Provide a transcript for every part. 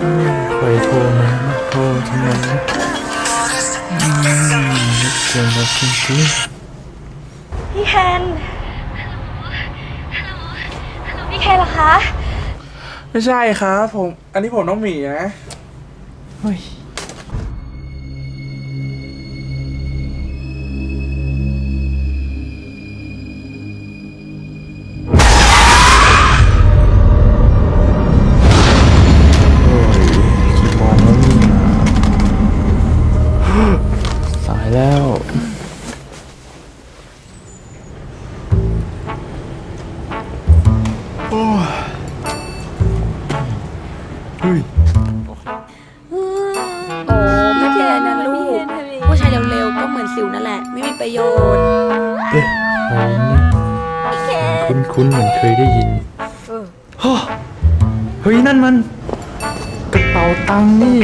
ใอรโทรมามาโทรทำไมเกิดมาจริงๆพี่แคนพี่แคนเหรอคะ ไม่ใช่ครับ ผม อันนี้ผมน้องหมีนะเฮ้ย คุ้นๆเหมือนเคยได้ยินฮะเฮ้ยนั่นมัน กระเป๋าตังค์นี่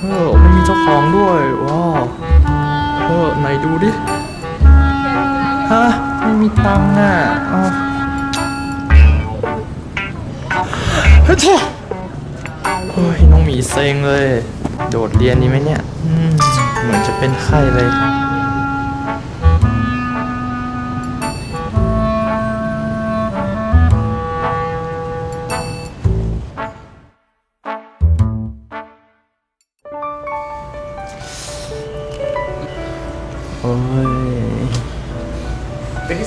เออมันมีเจ้าของด้วยว้าวเออไหนดูดิฮะไม่มีตังค์อะเฮ้ยโถ่เฮ้ยน้องหมีเซ็งเลย โดดเรียนนี้ไหมเนี่ยเหมือนจะเป็นไข้เลย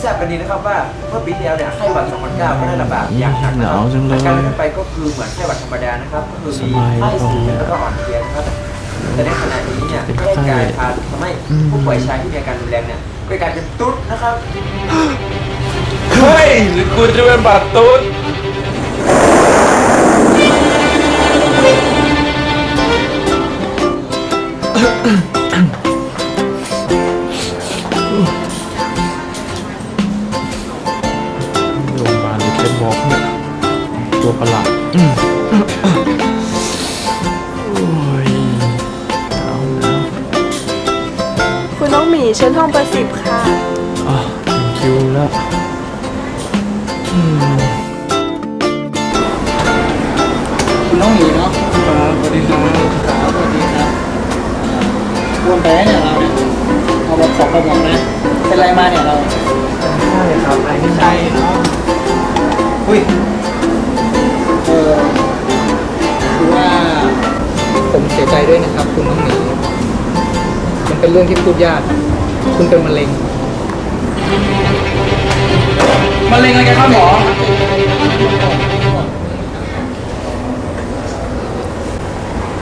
ที่ทราบกันดีนะครับว่าเมื่อปีที่แล้วเนี่ยไข้หวัด 2009 ก็ได้ระบาดอย่างหนักหนาวจังเลยอาการที่ไปก็คือเหมือนไข้หวัดธรรมดานะครับ ก็คือมีสบายไข้สูงเลยแล้วก็อ่อนเพลียนะครับ แต่ในขณะนี้เนี่ยเป็นก็ได้ไข้กลายพันธุ์ทำให้อืมผู้ป่วยชายที่มีอาการรุนแรงเนี่ยก็กลายเป็นตุ๊ดนะครับ เฮ้ยหรือกูจะเป็นบาดตุ๊ด เชิญห้องเบอร์สิบค่ะอะถึงคิวแล้วอืมคุณน้องหมีเนาะครับสวัสดีครับครับสวัสดีครับอ้วนไปไหมเนี่ยเราเนี่ยเอาแบบของกระบอกนะเป็นไรมาเนี่ยเราใช่ครับอะไรไม่ใช่เนาะอุ้ยเออคือว่าผมเสียใจด้วยนะครับ คุณน้องหมีมันเป็นเรื่องที่พูดยาก คุณเป็นมะเร็งมะเร็งอะไรกันครับหมอ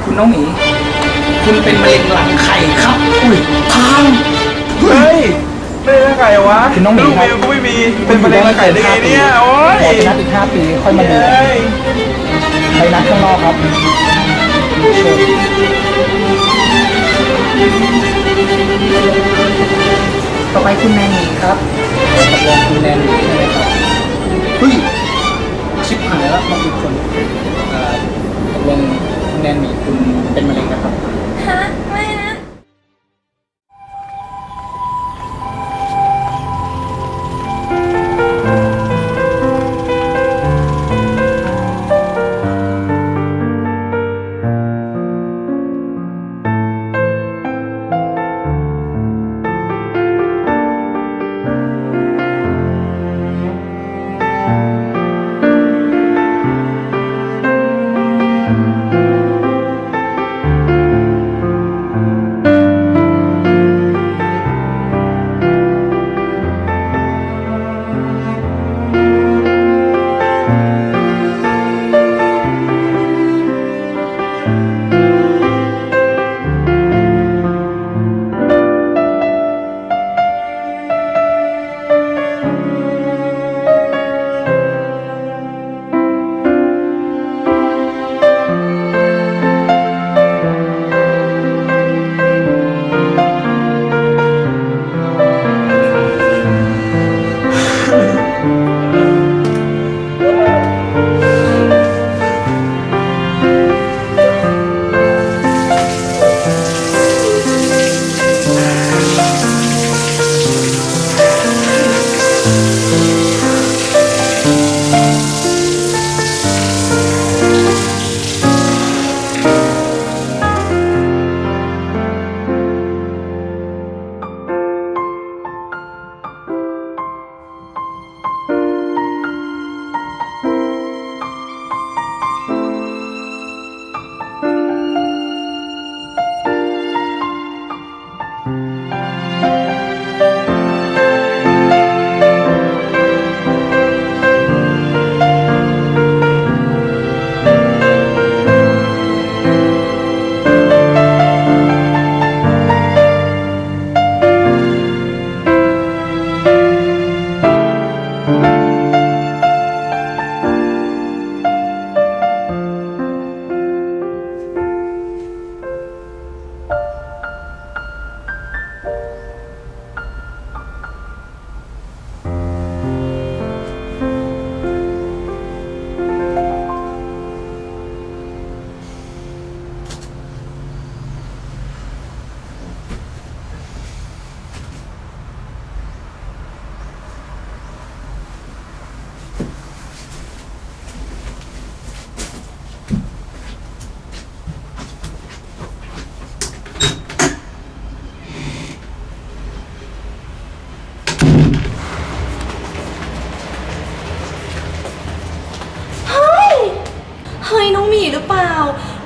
คุณน้องหมีคุณเป็นมะเร็งหลังไข่ครับ อุ้ยทางเฮ้ยไม่ได้ไก่วะคุณน้องหมีลูกครับเมียกูไม่มีเป็นมะเร็งรังไก่ได้ไงเนี่ยโอ้ยขอจะนัดอีกห้าปีค่อยมาดูเฮ้ยไปนัดข้างนอกครับเชิญ ต่อไปคุณแนนนี่ครับตกลงคุณแนนนี่ใช่ไหมครับเฮ้ยชิบหายแล้วมาอีกคนเอ่อตกลงคุณแนนนี่คุณเป็นมะเร็งนะครับ ฮะไม่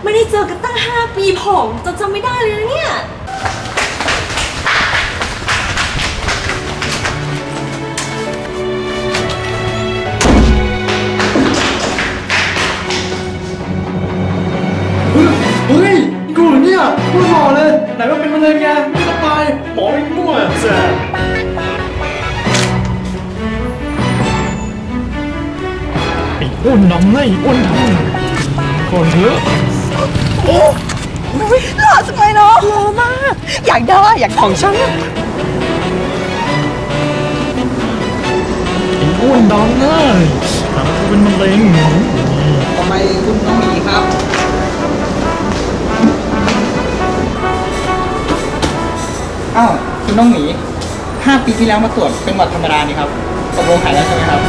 ไม่ได้เจอกันตั้ง 5 ปีผอมจนจำไม่ได้เลยนะเนี่ย เฮ้ยกูเนี่ยพูดหมอเลย ไหนว่าเป็นมะเร็งไงไม่ต้องไปหมอไม่มั่วแซ่บไอ้อ้วนน้ำไงอ้วนทำก่อนเถอะ หล่อจังเลยเนาะหล่อมาก อยากได้อยากของฉันไอ้อ้วนดำนะหากูเป็นมะเร็งต่อไปคุณน้องหมีครับ อ้าว คุณน้องหมีห้าปีที่แล้วมาตรวจเป็นหวัดธรรมดานี่ครับตกลงหายแล้วใช่ไหมครับ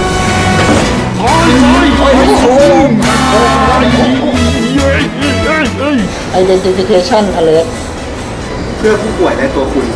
โอ้ยโอ้ยโอ้ยโอ้ย Identification Alert เพื่อผู้ป่วยและตัวคุณ